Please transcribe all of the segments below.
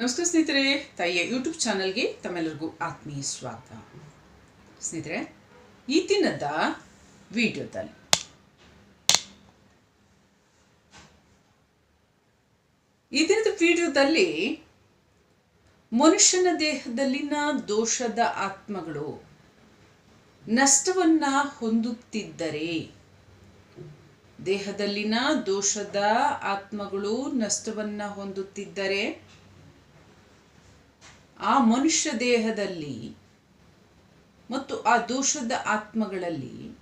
ನಮಸ್ಕಾರ ಸ್ನೇಹಿತರೆ, ತಾಯಿಯ ಯೂಟ್ಯೂಬ್ ಚಾನಲ್ಗೆ ತಮ್ಮೆಲ್ಲರಿಗೂ ಆತ್ಮೀಯ ಸ್ವಾಗತ. ಸ್ನೇಹಿತರೆ, ಈ ದಿನದ ವಿಡಿಯೋದಲ್ಲಿ ಈ ದಿನದ ವಿಡಿಯೋದಲ್ಲಿ ಮನುಷ್ಯನ ದೇಹದಲ್ಲಿನ ದೋಷದ ಆತ್ಮಗಳು ನಷ್ಟವನ್ನ ಹೊಂದುತ್ತಿದ್ದರೆ, ದೇಹದಲ್ಲಿನ ದೋಷದ ಆತ್ಮಗಳು ನಷ್ಟವನ್ನ ಹೊಂದುತ್ತಿದ್ದರೆ ಆ ಮನುಷ್ಯ ದೇಹದಲ್ಲಿ ಮತ್ತು ಆ ದೋಷದ ಆತ್ಮಗಳಲ್ಲಿ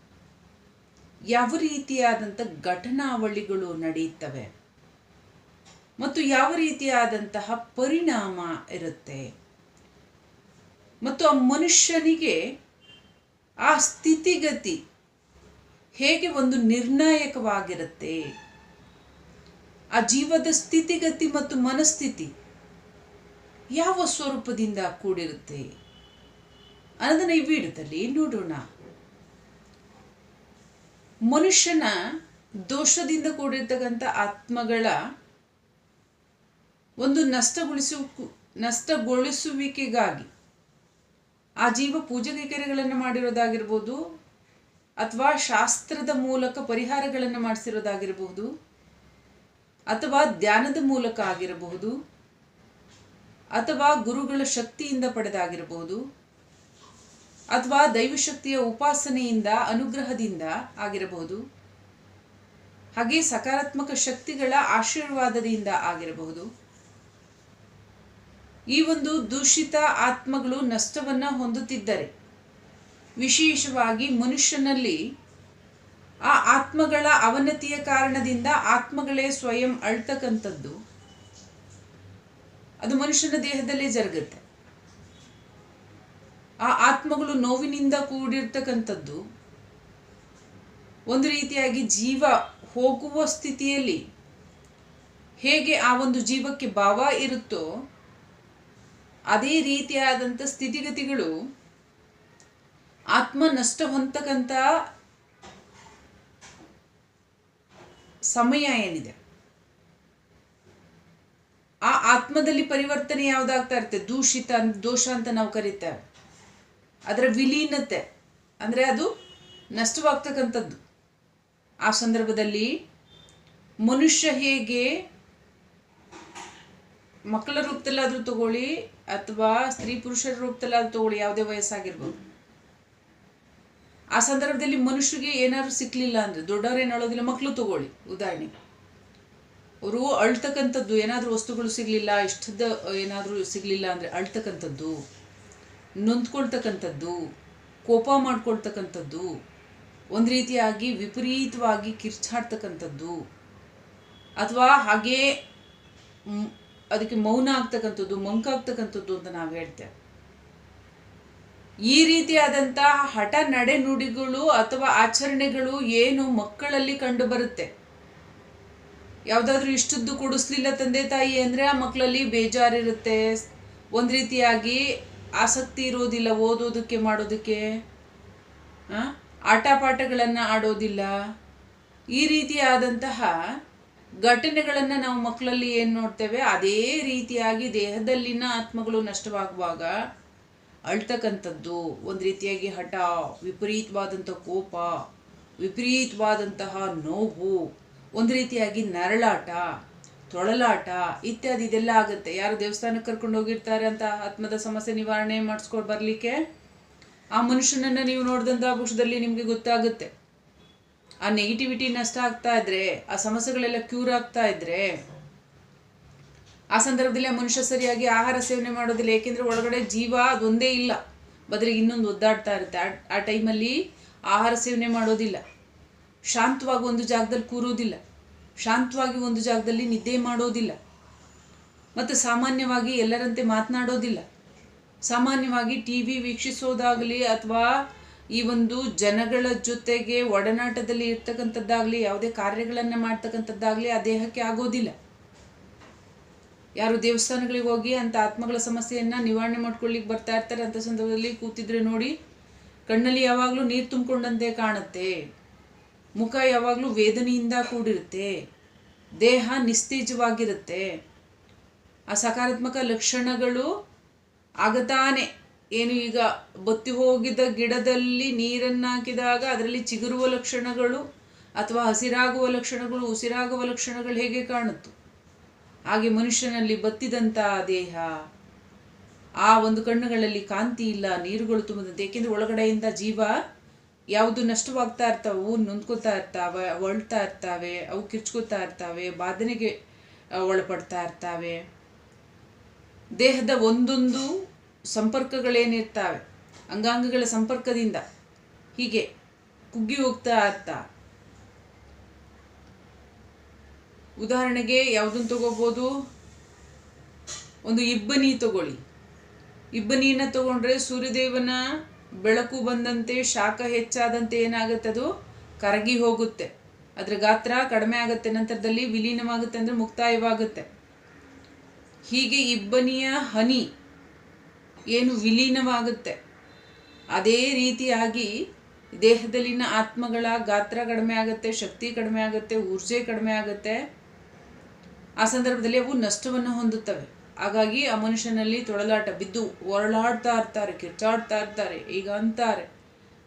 ಯಾವ ರೀತಿಯಾದಂಥ ಘಟನಾವಳಿಗಳು ನಡೆಯುತ್ತವೆ ಮತ್ತು ಯಾವ ರೀತಿಯಾದಂತಹ ಪರಿಣಾಮ ಇರುತ್ತೆ ಮತ್ತು ಆ ಮನುಷ್ಯನಿಗೆ ಆ ಸ್ಥಿತಿಗತಿ ಹೇಗೆ ಒಂದು ನಿರ್ಣಾಯಕವಾಗಿರುತ್ತೆ? ಆ ಜೀವದ ಸ್ಥಿತಿಗತಿ ಮತ್ತು ಮನಸ್ಥಿತಿ ಯಾವ ಸ್ವರೂಪದಿಂದ ಕೂಡಿರುತ್ತೆ? ಅನ್ನೋದನ್ನ ಈ ವಿಡಿಯೋದಲ್ಲಿ ನೋಡೋಣ. ಮನುಷ್ಯನ ದೋಷದಿಂದ ಕೂಡಿರ್ತಕ್ಕಂಥ ಆತ್ಮಗಳ ಒಂದು ನಷ್ಟಗೊಳಿಸು, ನಷ್ಟಗೊಳಿಸುವಿಕೆಗಾಗಿ ಆ ಜೀವ ಪೂಜೆ ಕೈಕರ್ಯಗಳನ್ನು ಮಾಡಿರೋದಾಗಿರ್ಬೋದು, ಅಥವಾ ಶಾಸ್ತ್ರದ ಮೂಲಕ ಪರಿಹಾರಗಳನ್ನು ಮಾಡಿಸಿರೋದಾಗಿರಬಹುದು ಅಥವಾ ಧ್ಯಾನದ ಮೂಲಕ ಆಗಿರಬಹುದು ಅಥವಾ ಗುರುಗಳ ಶಕ್ತಿಯಿಂದ ಪಡೆದಾಗಿರಬಹುದು ಅಥವಾ ದೈವಶಕ್ತಿಯ ಉಪಾಸನೆಯಿಂದ, ಅನುಗ್ರಹದಿಂದ ಆಗಿರಬಹುದು ಹಾಗೆ ಸಕಾರಾತ್ಮಕ ಶಕ್ತಿಗಳ ಆಶೀರ್ವಾದದಿಂದ ಆಗಿರಬಹುದು ಈ ಒಂದು ದೂಷಿತ ಆತ್ಮಗಳು ನಷ್ಟವನ್ನ ಹೊಂದುತ್ತಿದ್ದರೆ, ವಿಶೇಷವಾಗಿ ಮನುಷ್ಯನಲ್ಲಿ ಆ ಆತ್ಮಗಳ ಅವನತಿಯ ಕಾರಣದಿಂದ ಆತ್ಮಗಳೇ ಸ್ವಯಂ ಅಳ್ತಕ್ಕಂಥದ್ದು. ಅದು ಮನುಷ್ಯನ ದೇಹದಲ್ಲೇ ಜರುಗುತ್ತೆ. ಆ ಆತ್ಮಗಳು ನೋವಿನಿಂದ ಕೂಡಿರ್ತಕ್ಕಂಥದ್ದು ಒಂದು ರೀತಿಯಾಗಿ ಜೀವ ಹೋಗುವ ಸ್ಥಿತಿಯಲ್ಲಿ ಹೇಗೆ ಆ ಒಂದು ಜೀವಕ್ಕೆ ಭಾವ ಇರುತ್ತೋ ಅದೇ ರೀತಿಯಾದಂಥ ಸ್ಥಿತಿಗತಿಗಳು ಆತ್ಮ ನಷ್ಟ ಹೊಂದತಕ್ಕಂಥ ಸಮಯ ಏನಿದೆ? ಆ ಆತ್ಮದಲ್ಲಿ ಪರಿವರ್ತನೆ ಯಾವ್ದಾಗ್ತಾ ಇರುತ್ತೆ? ದೂಷಿತ ದೋಷ ಅಂತ ನಾವು ಕರಿತೇವೆ ಅದರ ವಿಲೀನತೆ. ಅಂದರೆ ಅದು ನಷ್ಟವಾಗ್ತಕ್ಕಂಥದ್ದು. ಆ ಸಂದರ್ಭದಲ್ಲಿ ಮನುಷ್ಯ ಹೇಗೆ ಮಕ್ಕಳ ರೂಪದಲ್ಲಾದರೂ ತಗೊಳ್ಳಿ ಅಥವಾ ಸ್ತ್ರೀ ಪುರುಷರ ರೂಪದಲ್ಲಾದ್ರೂ ತಗೊಳ್ಳಿ, ಯಾವುದೇ ವಯಸ್ಸಾಗಿರ್ಬೋದು. ಆ ಸಂದರ್ಭದಲ್ಲಿ ಮನುಷ್ಯರಿಗೆ ಏನಾದ್ರು ಸಿಕ್ಲಿಲ್ಲ ಅಂದ್ರೆ, ದೊಡ್ಡವ್ರು ಹೇಳೋದಿಲ್ಲ ಮಕ್ಕಳು ತಗೊಳ್ಳಿ, ಉದಾಹರಣೆಗೆ. ಅವರು ಅಳ್ತಕ್ಕಂಥದ್ದು ಏನಾದರೂ ವಸ್ತುಗಳು ಸಿಗಲಿಲ್ಲ ಇಷ್ಟದ ಏನಾದರೂ ಸಿಗಲಿಲ್ಲ ಅಂದರೆ ಅಳ್ತಕ್ಕಂಥದ್ದು, ನೊಂದ್ಕೊಳ್ತಕ್ಕಂಥದ್ದು, ಕೋಪ ಮಾಡ್ಕೊಳ್ತಕ್ಕಂಥದ್ದು, ಒಂದು ರೀತಿಯಾಗಿ ವಿಪರೀತವಾಗಿ ಕಿರ್ಚಾಡ್ತಕ್ಕಂಥದ್ದು, ಅಥವಾ ಹಾಗೇ ಅದಕ್ಕೆ ಮೌನ ಆಗ್ತಕ್ಕಂಥದ್ದು ಮಂಕಾಗ್ತಕ್ಕಂಥದ್ದು ಅಂತ ನಾವು ಹೇಳ್ತೇವೆ. ಈ ರೀತಿಯಾದಂತಹ ಹಠ ನಡೆನುಡಿಗಳು ಅಥವಾ ಆಚರಣೆಗಳು ಏನು ಮಕ್ಕಳಲ್ಲಿ ಕಂಡು ಬರುತ್ತೆ. ಯಾವುದಾದ್ರೂ ಇಷ್ಟದ್ದು ಕೊಡಿಸ್ಲಿಲ್ಲ ತಂದೆ ತಾಯಿ ಅಂದರೆ ಆ ಮಕ್ಕಳಲ್ಲಿ ಬೇಜಾರಿರುತ್ತೆ. ಒಂದು ರೀತಿಯಾಗಿ ಆಸಕ್ತಿ ಇರೋದಿಲ್ಲ ಓದೋದಕ್ಕೆ ಮಾಡೋದಕ್ಕೆ? ಆಟ ಪಾಠಗಳನ್ನು ಆಡೋದಿಲ್ಲ. ಈ ರೀತಿಯಾದಂತಹ ಘಟನೆಗಳನ್ನು ನಾವು ಮಕ್ಕಳಲ್ಲಿ ಏನು ನೋಡ್ತೇವೆ? ಅದೇ ರೀತಿಯಾಗಿ ದೇಹದಲ್ಲಿನ ಆತ್ಮಗಳು ನಷ್ಟವಾಗುವಾಗ ಅಳ್ತಕ್ಕಂಥದ್ದು, ಒಂದು ರೀತಿಯಾಗಿ ಹಠ, ವಿಪರೀತವಾದಂಥ ಕೋಪ, ವಿಪರೀತವಾದಂತಹ ನೋವು ಒಂದು ರೀತಿಯಾಗಿ ನರಳಾಟ, ತೊಳಲಾಟ ಇತ್ಯಾದಿ ಇದೆಲ್ಲ ಆಗುತ್ತೆ. ಯಾರು ದೇವಸ್ಥಾನಕ್ಕೆ ಕರ್ಕೊಂಡು ಹೋಗಿರ್ತಾರೆ ಅಂತ ಆತ್ಮದ ಸಮಸ್ಯೆ ನಿವಾರಣೆ ಮಾಡಿಸ್ಕೊಂಡು ಬರಲಿಕ್ಕೆ ಆ ಮನುಷ್ಯನನ್ನು ನೀವು ನೋಡಿದಂಥ ಪಕ್ಷದಲ್ಲಿ ನಿಮಗೆ ಗೊತ್ತಾಗುತ್ತೆ. ಆ ನೆಗೆಟಿವಿಟಿ ನಷ್ಟ ಆಗ್ತಾ ಇದ್ರೆ, ಆ ಸಮಸ್ಯೆಗಳೆಲ್ಲ ಕ್ಯೂರ್ ಆಗ್ತಾ ಇದ್ರೆ, ಆ ಸಂದರ್ಭದಲ್ಲಿ ಆ ಮನುಷ್ಯ ಸರಿಯಾಗಿ ಆಹಾರ ಸೇವನೆ ಮಾಡೋದಿಲ್ಲ. ಏಕೆಂದರೆ ಒಳಗಡೆ ಜೀವ ಅದೊಂದೇ ಇಲ್ಲ. ಬದಲಿಗೆ ಇನ್ನೊಂದು ಒದ್ದಾಡ್ತಾ ಇರುತ್ತೆ. ಆ ಟೈಮಲ್ಲಿ ಆಹಾರ ಸೇವನೆ ಮಾಡೋದಿಲ್ಲ. ಶಾಂತವಾಗಿ ಒಂದು ಜಾಗದಲ್ಲಿ ಕೂರೋದಿಲ್ಲ. ಶಾಂತವಾಗಿ ಒಂದು ಜಾಗದಲ್ಲಿ ನಿದ್ದೆ ಮಾಡೋದಿಲ್ಲ. ಮತ್ತು ಸಾಮಾನ್ಯವಾಗಿ ಎಲ್ಲರಂತೆ ಮಾತನಾಡೋದಿಲ್ಲ. ಸಾಮಾನ್ಯವಾಗಿ ಟಿ ವಿ ವೀಕ್ಷಿಸೋದಾಗಲಿ ಅಥವಾ ಈ ಒಂದು ಜನಗಳ ಜೊತೆಗೆ ಒಡನಾಟದಲ್ಲಿ ಇರ್ತಕ್ಕಂಥದ್ದಾಗಲಿ, ಯಾವುದೇ ಕಾರ್ಯಗಳನ್ನು ಮಾಡ್ತಕ್ಕಂಥದ್ದಾಗಲಿ ಆ ದೇಹಕ್ಕೆ ಆಗೋದಿಲ್ಲ. ಯಾರು ದೇವಸ್ಥಾನಗಳಿಗೆ ಹೋಗಿ ಅಂತ ಆತ್ಮಗಳ ಸಮಸ್ಯೆಯನ್ನು ನಿವಾರಣೆ ಮಾಡ್ಕೊಳ್ಳಿಕ್ಕೆ ಬರ್ತಾ ಇರ್ತಾರೆ ಅಂತ ಸಂದರ್ಭದಲ್ಲಿ ಕೂತಿದ್ರೆ ನೋಡಿ, ಕಣ್ಣಲ್ಲಿ ಯಾವಾಗಲೂ ನೀರು ತುಂಬಿಕೊಂಡಂತೆ ಕಾಣುತ್ತೆ. ಮುಖ ಯಾವಾಗಲೂ ವೇದನೆಯಿಂದ ಕೂಡಿರುತ್ತೆ. ದೇಹ ನಿಸ್ತೇಜವಾಗಿರುತ್ತೆ. ಆ ಸಕಾರಾತ್ಮಕ ಲಕ್ಷಣಗಳು ಆಗತಾನೆ. ಏನು ಈಗ ಬತ್ತಿ ಹೋಗಿದ ಗಿಡದಲ್ಲಿ ನೀರನ್ನು ಹಾಕಿದಾಗ ಅದರಲ್ಲಿ ಚಿಗುರುವ ಲಕ್ಷಣಗಳು ಅಥವಾ ಹಸಿರಾಗುವ ಲಕ್ಷಣಗಳು, ಉಸಿರಾಗುವ ಲಕ್ಷಣಗಳು ಹೇಗೆ ಕಾಣುತ್ತು? ಹಾಗೆ ಮನುಷ್ಯನಲ್ಲಿ ಬತ್ತಿದಂತಹ ದೇಹ, ಆ ಒಂದು ಕಣ್ಣುಗಳಲ್ಲಿ ಕಾಂತಿ ಇಲ್ಲ, ನೀರುಗಳು ತುಂಬದಂತೆ ಏಕೆಂದರೆ ಒಳಗಡೆಯಿಂದ ಜೀವ ಯಾವುದು ನಷ್ಟವಾಗ್ತಾ ಇರ್ತಾವೋ ನೊಂದ್ಕೋತಾ ಇರ್ತಾವೆ ಒಳ್ತಾ ಇರ್ತಾವೆ, ಅವು ಕಿರ್ಚ್ಕೊತಾ ಇರ್ತಾವೆ, ಬಾಧನೆಗೆ ಒಳಪಡ್ತಾ ಇರ್ತಾವೆ. ದೇಹದ ಒಂದೊಂದು ಸಂಪರ್ಕಗಳೇನಿರ್ತಾವೆ, ಅಂಗಾಂಗಗಳ ಸಂಪರ್ಕದಿಂದ ಹೀಗೆ ಕುಗ್ಗಿ ಹೋಗ್ತಾ ಇರ್ತಾ. ಉದಾಹರಣೆಗೆ ಯಾವುದನ್ನು ತಗೋಬೋದು? ಒಂದು ಇಬ್ಬನಿ ತಗೊಳ್ಳಿ. ಇಬ್ಬನಿಯನ್ನು ತಗೊಂಡ್ರೆ ಸೂರ್ಯದೇವನ ಬೆಳಕು ಬಂದಂತೆ, ಶಾಖ ಹೆಚ್ಚಾದಂತೆ ಏನಾಗುತ್ತೆ ಅದು? ಕರಗಿ ಹೋಗುತ್ತೆ. ಅದರ ಗಾತ್ರ ಕಡಿಮೆ ಆಗುತ್ತೆ. ನಂತರದಲ್ಲಿ ವಿಲೀನವಾಗುತ್ತೆ ಅಂದರೆ ಮುಕ್ತಾಯವಾಗುತ್ತೆ. ಹೀಗೆ ಇಬ್ಬನಿಯ ಹನಿ ಏನು ವಿಲೀನವಾಗುತ್ತೆ? ಅದೇ ರೀತಿಯಾಗಿ ದೇಹದಲ್ಲಿನ ಆತ್ಮಗಳ ಗಾತ್ರ ಕಡಿಮೆ ಆಗುತ್ತೆ, ಶಕ್ತಿ ಕಡಿಮೆ ಆಗುತ್ತೆ, ಊರ್ಜೆ ಕಡಿಮೆ ಆಗುತ್ತೆ. ಆ ಸಂದರ್ಭದಲ್ಲಿ ಅವು ನಷ್ಟವನ್ನು ಹೊಂದುತ್ತವೆ. ಹಾಗಾಗಿ ಆ ಮನುಷ್ಯನಲ್ಲಿ ತೊಳಲಾಟ ಬಿದ್ದು ಒರಳಾಡ್ತಾ ಇರ್ತಾರೆ ಕಿರ್ಚಾಡ್ತಾ ಇರ್ತಾರೆ, ಈಗ ಅಂತಾರೆ.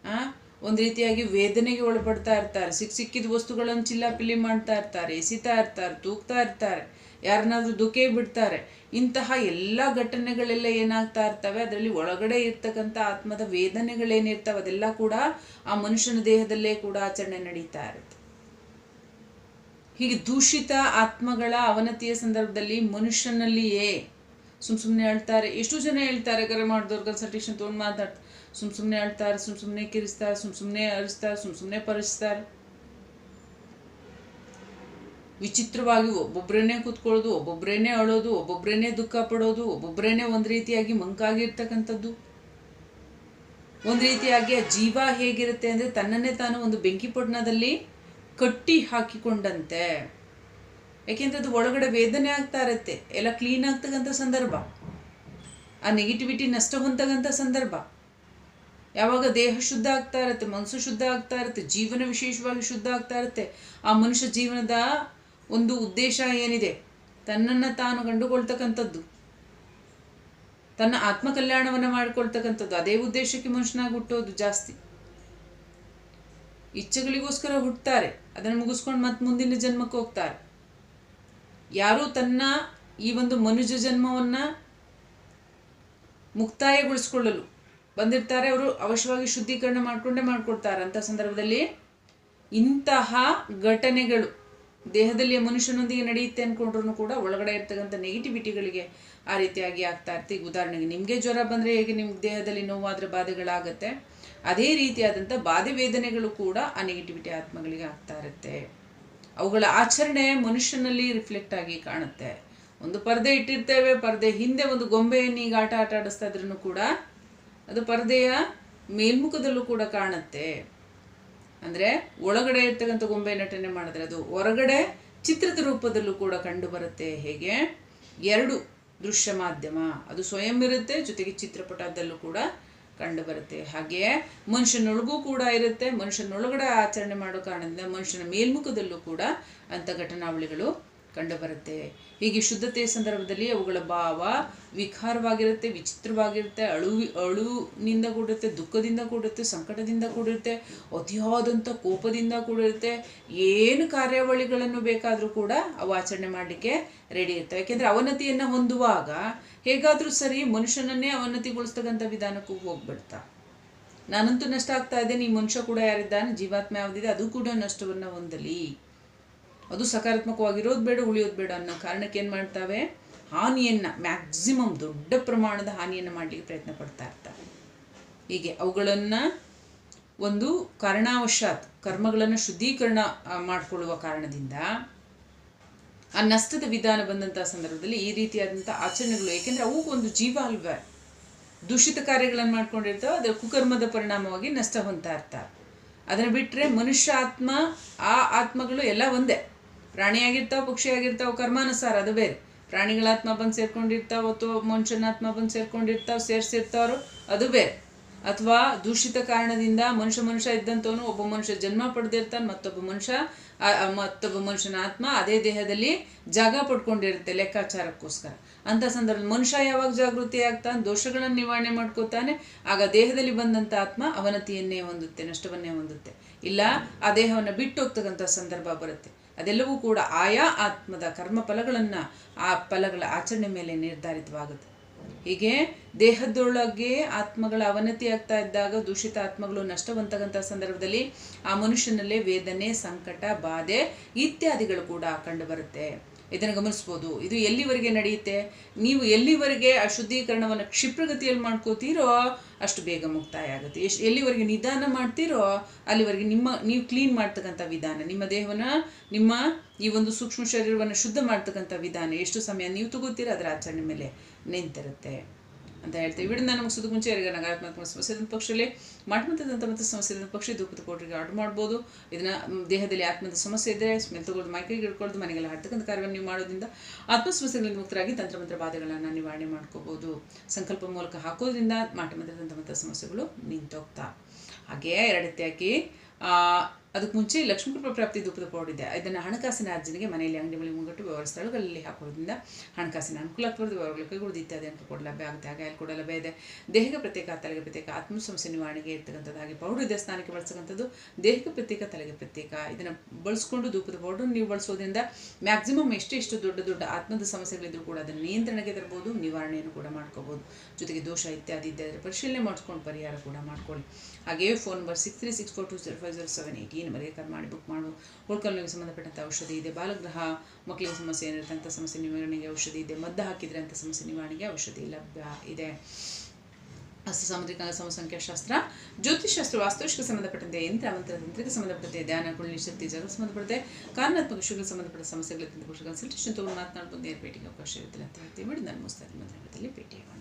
ಆ? ಒಂದು ರೀತಿಯಾಗಿ ವೇದನೆಗೆ ಒಳಪಡ್ತಾ ಇರ್ತಾರೆ. ಸಿಕ್ಕ ಸಿಕ್ಕಿದ ವಸ್ತುಗಳನ್ನು ಚಿಲ್ಲಾಪಿಲ್ಲಿ ಮಾಡ್ತಾ ಇರ್ತಾರೆ, ಎಸಿತಾ ಇರ್ತಾರೆ, ತೂಗ್ತಾ ಇರ್ತಾರೆ, ಯಾರನ್ನಾದ್ರೂ ದುಃಖೇ ಬಿಡ್ತಾರೆ. ಇಂತಹ ಎಲ್ಲ ಘಟನೆಗಳೆಲ್ಲ ಏನಾಗ್ತಾ ಇರ್ತವೆ? ಅದರಲ್ಲಿ ಒಳಗಡೆ ಇರ್ತಕ್ಕಂಥ ಆತ್ಮದ ವೇದನೆಗಳೇನಿರ್ತವೆ? ಅದೆಲ್ಲ ಕೂಡ ಆ ಮನುಷ್ಯನ ದೇಹದಲ್ಲೇ ಕೂಡ ಆಚರಣೆ ನಡೀತಾ ಇರುತ್ತೆ. ಹೀಗೆ ದೂಷಿತ ಆತ್ಮಗಳ ಅವನತಿಯ ಸಂದರ್ಭದಲ್ಲಿ ಮನುಷ್ಯನಲ್ಲಿಯೇ ಸುಮ್ ಸುಮ್ಮನೆ ಹೇಳ್ತಾರೆ ಎಷ್ಟು ಜನ ಹೇಳ್ತಾರೆ ಕರೆ ಮಾಡಿದವ್ರು ಕನ್ಸಲ್ಟೇಷನ್ ತೊಗೊಂಡು ಮಾತಾಡ್ತಾರೆ ಸುಮ್ ಸುಮ್ಮನೆ ಹೇಳ್ತಾರೆ ಸುಮ್ ಸುಮ್ಮನೆ ಕಿರಿಸ್ತಾರೆ, ಸುಮ್ ಸುಮ್ಮನೆ ಅರಿಸ್ತಾರೆ, ಸುಮ್ ಸುಮ್ಮನೆ ಪರಿಸ್ತಾರೆ. ವಿಚಿತ್ರವಾಗಿ ಒಬ್ಬೊಬ್ಬರೇನೆ ಕೂತ್ಕೊಳ್ಳೋದು ಒಬ್ಬೊಬ್ಬರೇನೆ ಅಳೋದು ಒಬ್ಬೊಬ್ಬರೇನೆ ದುಃಖ ಪಡೋದು ಒಬ್ಬೊಬ್ಬರೇನೆ ಒಂದು ರೀತಿಯಾಗಿ ಮಂಕಾಗಿರ್ತಕ್ಕಂಥದ್ದು. ಒಂದು ರೀತಿಯಾಗಿ ಆ ಜೀವ ಹೇಗಿರುತ್ತೆ ಅಂದರೆ ತನ್ನನ್ನೇ ತಾನು ಒಂದು ಬೆಂಕಿ ಪೊಟ್ಟಣದಲ್ಲಿ ಕಟ್ಟಿ ಹಾಕಿಕೊಂಡಂತೆ. ಯಾಕೆಂದ್ರೆ ಅದು ಒಳಗಡೆ ವೇದನೆ ಆಗ್ತಾ ಇರುತ್ತೆ. ಎಲ್ಲ ಕ್ಲೀನ್ ಆಗ್ತಕ್ಕಂಥ ಸಂದರ್ಭ. ಆ ನೆಗೆಟಿವಿಟಿ ನಷ್ಟ ಹೊಂದಕ್ಕಂಥ ಸಂದರ್ಭ. ಯಾವಾಗ ದೇಹ ಶುದ್ಧ ಆಗ್ತಾ ಇರುತ್ತೆ, ಮನಸ್ಸು ಶುದ್ಧ ಆಗ್ತಾ ಇರುತ್ತೆ, ಜೀವನ ವಿಶೇಷವಾಗಿ ಶುದ್ಧ ಆಗ್ತಾ ಇರುತ್ತೆ. ಆ ಮನುಷ್ಯ ಜೀವನದ ಒಂದು ಉದ್ದೇಶ ಏನಿದೆ? ತನ್ನನ್ನು ತಾನು ಕಂಡುಕೊಳ್ತಕ್ಕಂಥದ್ದು. ತನ್ನ ಆತ್ಮಕಲ್ಯಾಣವನ್ನು ಮಾಡ್ಕೊಳ್ತಕ್ಕಂಥದ್ದು. ಅದೇ ಉದ್ದೇಶಕ್ಕೆ ಮನುಷ್ಯನಾಗಿ ಹುಟ್ಟೋದು ಜಾಸ್ತಿ. ಇಚ್ಛೆಗಳಿಗೋಸ್ಕರ ಹುಟ್ಟುತ್ತಾರೆ ಅದನ್ನು ಮುಗಿಸ್ಕೊಂಡು ಮತ್ತೆ ಮುಂದಿನ ಜನ್ಮಕ್ಕೆ ಹೋಗ್ತಾರೆ. ಯಾರು ತನ್ನ ಈ ಒಂದು ಮನುಜ ಜನ್ಮವನ್ನು ಮುಕ್ತಾಯಗೊಳಿಸ್ಕೊಳ್ಳಲು ಬಂದಿರ್ತಾರೆ. ಅವರು ಅವಶ್ಯವಾಗಿ ಶುದ್ಧೀಕರಣ ಮಾಡಿಕೊಂಡೇ ಮಾಡಿಕೊಡ್ತಾರೆ. ಅಂಥ ಸಂದರ್ಭದಲ್ಲಿ ಇಂತಹ ಘಟನೆಗಳು ದೇಹದಲ್ಲಿ ಮನುಷ್ಯನೊಂದಿಗೆ ನಡೆಯುತ್ತೆ ಅಂದ್ಕೊಂಡ್ರು ಕೂಡ ಒಳಗಡೆ ಇರ್ತಕ್ಕಂಥ ನೆಗೆಟಿವಿಟಿಗಳಿಗೆ ಆ ರೀತಿಯಾಗಿ ಆಗ್ತಾ ಇರ್ತೀವಿ ಉದಾಹರಣೆಗೆ ನಿಮಗೆ ಜ್ವರ ಬಂದರೆ ಹೇಗೆ ನಿಮ್ಗೆ ದೇಹದಲ್ಲಿ ನೋವಾದರೆ ಬಾಧೆಗಳಾಗತ್ತೆ? ಅದೇ ರೀತಿಯಾದಂಥ ಬಾಧೆ ವೇದನೆಗಳು ಕೂಡ ಆ ನೆಗೆಟಿವಿಟಿ ಆತ್ಮಗಳಿಗೆ ಆಗ್ತಾ ಇರುತ್ತೆ ಅವುಗಳ ಆಚರಣೆ ಮನುಷ್ಯನಲ್ಲಿ ರಿಫ್ಲೆಕ್ಟ್ ಆಗಿ ಕಾಣುತ್ತೆ. ಒಂದು ಪರದೆ ಇಟ್ಟಿರ್ತೇವೆ, ಪರದೆ ಹಿಂದೆ ಒಂದು ಗೊಂಬೆಯನ್ನು ಈಗ ಆಟ ಆಟ ಆಡಿಸ್ತಾ ಇದ್ರೂ ಕೂಡ ಅದು ಪರದೆಯ ಮೇಲ್ಮುಖದಲ್ಲೂ ಕೂಡ ಕಾಣುತ್ತೆ. ಅಂದರೆ ಒಳಗಡೆ ಇರ್ತಕ್ಕಂಥ ಗೊಂಬೆ ನಟನೆ ಮಾಡಿದ್ರೆ ಅದು ಹೊರಗಡೆ ಚಿತ್ರದ ರೂಪದಲ್ಲೂ ಕೂಡ ಕಂಡು ಬರುತ್ತೆ ಹೇಗೆ? ಎರಡು ದೃಶ್ಯ ಮಾಧ್ಯಮ. ಅದು ಸ್ವಯಂ ಇರುತ್ತೆ, ಜೊತೆಗೆ ಚಿತ್ರಪಟದಲ್ಲೂ ಕೂಡ ಕಂಡು ಬರುತ್ತೆ ಹಾಗೆಯೇ ಮನುಷ್ಯನೊಳಗೂ ಕೂಡ ಇರುತ್ತೆ, ಮನುಷ್ಯನೊಳಗಡೆ ಆಚರಣೆ ಮಾಡೋ ಕಾರಣದಿಂದ ಮನುಷ್ಯನ ಮೇಲ್ಮುಖದಲ್ಲೂ ಕೂಡ ಅಂಥ ಘಟನಾವಳಿಗಳು ಕಂಡುಬರುತ್ತೆ. ಹೀಗೆ ಶುದ್ಧತೆಯ ಸಂದರ್ಭದಲ್ಲಿ ಅವುಗಳ ಭಾವ ವಿಕಾರವಾಗಿರುತ್ತೆ, ವಿಚಿತ್ರವಾಗಿರುತ್ತೆ, ಅಳು, ಅಳುವಿನಿಂದ ಕೂಡಿರುತ್ತೆ, ದುಃಖದಿಂದ ಕೂಡಿರುತ್ತೆ, ಸಂಕಟದಿಂದ ಕೂಡಿರುತ್ತೆ, ಅತಿಯಾದಂಥ ಕೋಪದಿಂದ ಕೂಡಿರುತ್ತೆ. ಏನು ಕಾರ್ಯಾವಳಿಗಳನ್ನು ಬೇಕಾದರೂ ಕೂಡ ಅವು ಆಚರಣೆ ಮಾಡಲಿಕ್ಕೆ ರೆಡಿ ಇರ್ತವೆ ಯಾಕೆಂದರೆ ಅವನತಿಯನ್ನು ಹೊಂದುವಾಗ ಹೇಗಾದರೂ ಸರಿ ಮನುಷ್ಯನನ್ನೇ ಅವನತಿಗೊಳಿಸ್ತಕ್ಕಂಥ ವಿಧಾನಕ್ಕೂ ಹೋಗ್ಬಿಡ್ತಾ. ನಾನಂತೂ ನಷ್ಟ ಆಗ್ತಾ ಇದ್ದೇನೆ, ಈ ಮನುಷ್ಯ ಕೂಡ ಯಾರಿದ್ದಾನೆ, ಜೀವಾತ್ಮ ಯಾವುದಿದೆ, ಅದು ಕೂಡ ನಷ್ಟವನ್ನು ಹೊಂದಲಿ. ಅದು ಸಕಾರಾತ್ಮಕವಾಗಿರೋದು ಬೇಡ, ಉಳಿಯೋದು ಬೇಡ ಅನ್ನೋ ಕಾರಣಕ್ಕೆ ಏನು ಮಾಡ್ತಾವೆ? ಹಾನಿಯನ್ನು ಮ್ಯಾಕ್ಸಿಮಮ್ ದೊಡ್ಡ ಪ್ರಮಾಣದ ಹಾನಿಯನ್ನು ಮಾಡಲಿಕ್ಕೆ ಪ್ರಯತ್ನ ಪಡ್ತಾ ಇರ್ತಾರೆ. ಹೀಗೆ ಅವುಗಳನ್ನು ಒಂದು ಕಾರಣಾವಶಾತ್ ಕರ್ಮಗಳನ್ನು ಶುದ್ಧೀಕರಣ ಮಾಡಿಕೊಳ್ಳುವ ಕಾರಣದಿಂದ ಆ ನಷ್ಟದ ವಿಧಾನ ಬಂದಂಥ ಸಂದರ್ಭದಲ್ಲಿ ಈ ರೀತಿಯಾದಂಥ ಆಚರಣೆಗಳು, ಏಕೆಂದರೆ ಅವು ಒಂದು ಜೀವ ಅಲ್ವೇ. ದೂಷಿತ ಕಾರ್ಯಗಳನ್ನು ಮಾಡ್ಕೊಂಡಿರ್ತಾವೆ, ಅದರ ಕುಕರ್ಮದ ಪರಿಣಾಮವಾಗಿ ನಷ್ಟ ಹೊಂದ್ತಾ ಇರ್ತಾರೆ. ಅದನ್ನು ಬಿಟ್ಟರೆ ಮನುಷ್ಯ ಆತ್ಮ, ಆ ಆತ್ಮಗಳು ಎಲ್ಲ ಒಂದೇ. ಪ್ರಾಣಿಯಾಗಿರ್ತಾವೆ ಪಕ್ಷಿಯಾಗಿರ್ತಾವೆ, ಕರ್ಮಾನುಸಾರ, ಅದು ಬೇರೆ. ಪ್ರಾಣಿಗಳ ಆತ್ಮ ಬಂದು ಸೇರ್ಕೊಂಡಿರ್ತಾವ ಅಥವಾ ಮನುಷ್ಯನ ಆತ್ಮ ಬಂದು ಸೇರ್ಕೊಂಡಿರ್ತಾವ, ಸೇರಿಸಿರ್ತಾವ್ರು, ಅದು ಬೇರೆ. ಅಥವಾ ದೂಷಿತ ಕಾರಣದಿಂದ ಮನುಷ್ಯ ಮನುಷ್ಯ ಇದ್ದಂಥವನು ಒಬ್ಬ ಮನುಷ್ಯ ಜನ್ಮ ಪಡೆದಿರ್ತಾನೆ, ಮತ್ತೊಬ್ಬ ಮನುಷ್ಯ ಮತ್ತೊಬ್ಬ ಮನುಷ್ಯನ ಆತ್ಮ ಅದೇ ದೇಹದಲ್ಲಿ ಜಾಗ ಪಡ್ಕೊಂಡಿರುತ್ತೆ ಲೆಕ್ಕಾಚಾರಕ್ಕೋಸ್ಕರ. ಅಂಥ ಸಂದರ್ಭದಲ್ಲಿ ಮನುಷ್ಯ ಯಾವಾಗ ಜಾಗೃತಿ ಆಗ್ತಾನೆ, ದೋಷಗಳನ್ನು ನಿವಾರಣೆ ಮಾಡ್ಕೋತಾನೆ, ಆಗ ದೇಹದಲ್ಲಿ ಬಂದಂಥ ಆತ್ಮ ಅವನತಿಯನ್ನೇ ಹೊಂದುತ್ತೆ, ನಷ್ಟವನ್ನೇ ಹೊಂದುತ್ತೆ. ಇಲ್ಲ, ಆ ದೇಹವನ್ನು ಬಿಟ್ಟು ಹೋಗ್ತಕ್ಕಂಥ ಸಂದರ್ಭ ಬರುತ್ತೆ. ಅದೆಲ್ಲವೂ ಕೂಡ ಆಯಾ ಆತ್ಮದ ಕರ್ಮ ಫಲಗಳನ್ನು ಆ ಫಲಗಳ ಆಚರಣೆ ಮೇಲೆ ನಿರ್ಧಾರಿತವಾಗುತ್ತೆ. ಹೀಗೆ ದೇಹದೊಳಗೆ ಆತ್ಮಗಳ ಅವನತಿ ಆಗ್ತಾ ಇದ್ದಾಗ ದೂಷಿತ ಆತ್ಮಗಳು ನಷ್ಟವಂತಕ್ಕಂಥ ಸಂದರ್ಭದಲ್ಲಿ ಆ ಮನುಷ್ಯನಲ್ಲೇ ವೇದನೆ, ಸಂಕಟ, ಬಾಧೆ ಇತ್ಯಾದಿಗಳು ಕೂಡ ಕಂಡುಬರುತ್ತೆ ಇದನ್ನು ಗಮನಿಸ್ಬೋದು. ಇದು ಎಲ್ಲಿವರೆಗೆ ನಡೆಯುತ್ತೆ? ನೀವು ಎಲ್ಲಿವರೆಗೆ ಆ ಶುದ್ಧೀಕರಣವನ್ನು ಕ್ಷಿಪ್ರಗತಿಯಲ್ಲಿ ಮಾಡ್ಕೋತೀರೋ ಅಷ್ಟು ಬೇಗ ಮುಕ್ತಾಯ ಆಗುತ್ತೆ. ಎಷ್ಟು ಎಲ್ಲಿವರೆಗೆ ನಿಧಾನ ಮಾಡ್ತೀರೋ ಅಲ್ಲಿವರೆಗೆ ನಿಮ್ಮ, ನೀವು ಕ್ಲೀನ್ ಮಾಡ್ತಕ್ಕಂಥ ವಿಧಾನ, ನಿಮ್ಮ ದೇಹವನ್ನು, ನಿಮ್ಮ ಈ ಒಂದು ಸೂಕ್ಷ್ಮ ಶರೀರವನ್ನು ಶುದ್ಧ ಮಾಡ್ತಕ್ಕಂಥ ವಿಧಾನ ಎಷ್ಟು ಸಮಯ ನೀವು ತಗೋತೀರೋ ಅದರ ಆಚರಣೆ ಮೇಲೆ ನಿಂತಿರುತ್ತೆ ಅಂತ ಹೇಳ್ತೇವೆ. ವಿಡಿನ ಮುಗಿಸೋದು ಮುಂಚೆ ಯಾರಿಗೆ ನಕಾರಾತ್ಮಕ ಸಮಸ್ಯೆ ಪಕ್ಷದಲ್ಲಿ ಮಾಟಮತದಂಥ ಮತ್ತು ಸಮಸ್ಯೆ ಪಕ್ಷ ದುಃಖದ ಕೋಟರಿಗೆ ಆರ್ಡರ್ ಮಾಡ್ಬೋದು. ಇದನ್ನ ದೇಹದಲ್ಲಿ ಆತ್ಮದ ಸಮಸ್ಯೆ ಇದ್ದರೆ ಸ್ಮೆಲ್ ತಗೊಳ್ಳೋದು ಮೈಕೈಗೆ ಹಿಡ್ಕೊಳ್ಳೋದು ಮನೆಗೆಲ್ಲ ಹಡ್ತಕ್ಕಂಥ ಕಾರ್ಯವನ್ನು ನೀವು ಮಾಡೋದ್ರಿಂದ ಆತ್ಮ ಸಮಸ್ಯೆಗಳಿಂದ ಮುಕ್ತರಾಗಿ ತಂತ್ರಮಂತ್ರ ಬಾಧೆಗಳನ್ನು ನಿವಾರಣೆ ಮಾಡ್ಕೋಬೋದು. ಸಂಕಲ್ಪ ಮೂಲಕ ಹಾಕೋದ್ರಿಂದ ಮಾಟಮಂತ್ರದಂಥ ಸಮಸ್ಯೆಗಳು ನಿಂತೋಗ್ತಾ. ಹಾಗೆ ಎರಡತ್ತೆಯಾಗಿ ಅದಕ್ಕೆ ಮುಂಚೆ ಲಕ್ಷ್ಮೀ ಕೃಪಾ ಪ್ರಾಪ್ತಿ ಧೂಪದ ಪೌಡರ್ ಇದೆ. ಇದನ್ನು ಹಣಕಾಸಿನ ಅರ್ಜನೆಗೆ ಮನೆಯಲ್ಲಿ ಅಂಗಡಿ ಮನೆ ಮುಂಗಟ್ಟು ವ್ಯವಹಾರ ಸ್ಥಳಗಳಲ್ಲಿ ಹಾಕೋದ್ರಿಂದ ಹಣಕಾಸಿನ ಅನುಕೂಲ ಆಗ್ತದೆ, ವ್ಯವಹಾರಗಳು ಇತ್ಯಾದಿ ಅಂತ ಕೂಡ ಲಭ್ಯ ಆಗುತ್ತೆ. ಹಾಗೆ ಅಲ್ಲಿ ಕೂಡ ಲಭ್ಯ ಇದೆ. ದೇಹಕ್ಕೆ ಪ್ರತ್ಯೇಕ ತಲೆಗೆ ಪ್ರತ್ಯೇಕ ಆತ್ಮ ಸಮಸ್ಯೆ ನಿವಾರಣೆಗೆ ಇರ್ತಕ್ಕಂಥದ್ದು, ಹಾಗೆ ಪೌಡರ್ ಇದೆ ಸ್ನಾನಕ್ಕೆ ಬಳಸ್ತಕ್ಕಂಥದ್ದು, ದೇಹಕ್ಕೆ ಪ್ರತ್ಯೇಕ ತಲೆಗೆ ಪ್ರತ್ಯೇಕ. ಇದನ್ನು ಬಳಸ್ಕೊಂಡು ದೂಪದ ಪೌಡರ್ ನೀವು ಬಳಸೋದ್ರಿಂದ ಮ್ಯಾಕ್ಸಿಮಮ್ ಎಷ್ಟು ಎಷ್ಟು ದೊಡ್ಡ ದೊಡ್ಡ ಆತ್ಮದ ಸಮಸ್ಯೆಗಳಿದ್ರು ಕೂಡ ಅದನ್ನು ನಿಯಂತ್ರಣಕ್ಕೆ ತರ್ಬೋದು, ನಿವಾರಣೆಯನ್ನು ಕೂಡ ಮಾಡ್ಕೋಬಹುದು ಜೊತೆಗೆ ದೋಷ ಇತ್ಯಾದಿ ಇದ್ದರೆ ಪರಿಶೀಲನೆ ಮಾಡಿಸ್ಕೊಂಡು ಪರಿಹಾರ ಕೂಡ ಮಾಡ್ಕೊಳ್ಳಿ. ಹಾಗೆಯೇ phone number six three six four two zero five zero seven eight ಈ ನಂಬರ್ಗೆ ಕಾಲ್ ಮಾಡಿ ಬುಕ್ ಮಾಡು. ಉಳ್ಕಲ್ನಿಗೆ ಸಂಬಂಧಪಟ್ಟಂಥ ಔಷಧಿ ಇದೆ. ಬಾಲಗ್ರಹ ಮಕ್ಕಳಿಗೆ ಸಮಸ್ಯೆ ಏನಿರುತ್ತೆ ಅಂಥ ಸಮಸ್ಯೆ ನಿವಾರಣೆಗೆ ಔಷಧಿ ಇದೆ. ಮದ್ದು ಹಾಕಿದರೆ ಅಂಥ ಸಮಸ್ಯೆ ನಿವಾರಣೆಗೆ ಔಷಧಿ ಲಭ್ಯ ಇದೆ. ಹಸ್ತ ಸಾಮುದ್ರಿಕ ಸಮಸಂಖ್ಯಾಶಾಸ್ತ್ರ ಜ್ಯೋತಿಷಾಸ್ತ್ರ ವಾಸ್ತುಶಿಗೆ ಸಂಬಂಧಪಟ್ಟಂತೆ, ಯಂತ್ರ, ಮಂತ್ರ, ತಂತ್ರಕ್ಕೆ ಸಂಬಂಧಪಟ್ಟಂತೆ, ಧ್ಯಾನ, ಕುಳ್ಳಿ ಶಕ್ತಿ ಜಗ ಸಂಬಂಧಪಟ್ಟಂತೆ, ಕಾರಣಾತ್ಮಕ ವಿಷಯಗಳಿಗೆ ಸಂಬಂಧಪಟ್ಟ ಸಮಸ್ಯೆಗಳಿಗೆ ಕನ್ಸಲ್ಟೇಷನ್ ತಗೊಂಡು ಮಾತನಾಡ್ಬೋದು ನೇರ ಭೇಟಿಗೆ ಅವಕಾಶ ಇರುತ್ತೆ ಅಂತ ಹೇಳ್ತೀವಿ. ನಾನು ಮುಸ್ತಾಗಿ ಮನೆಯಲ್ಲಿ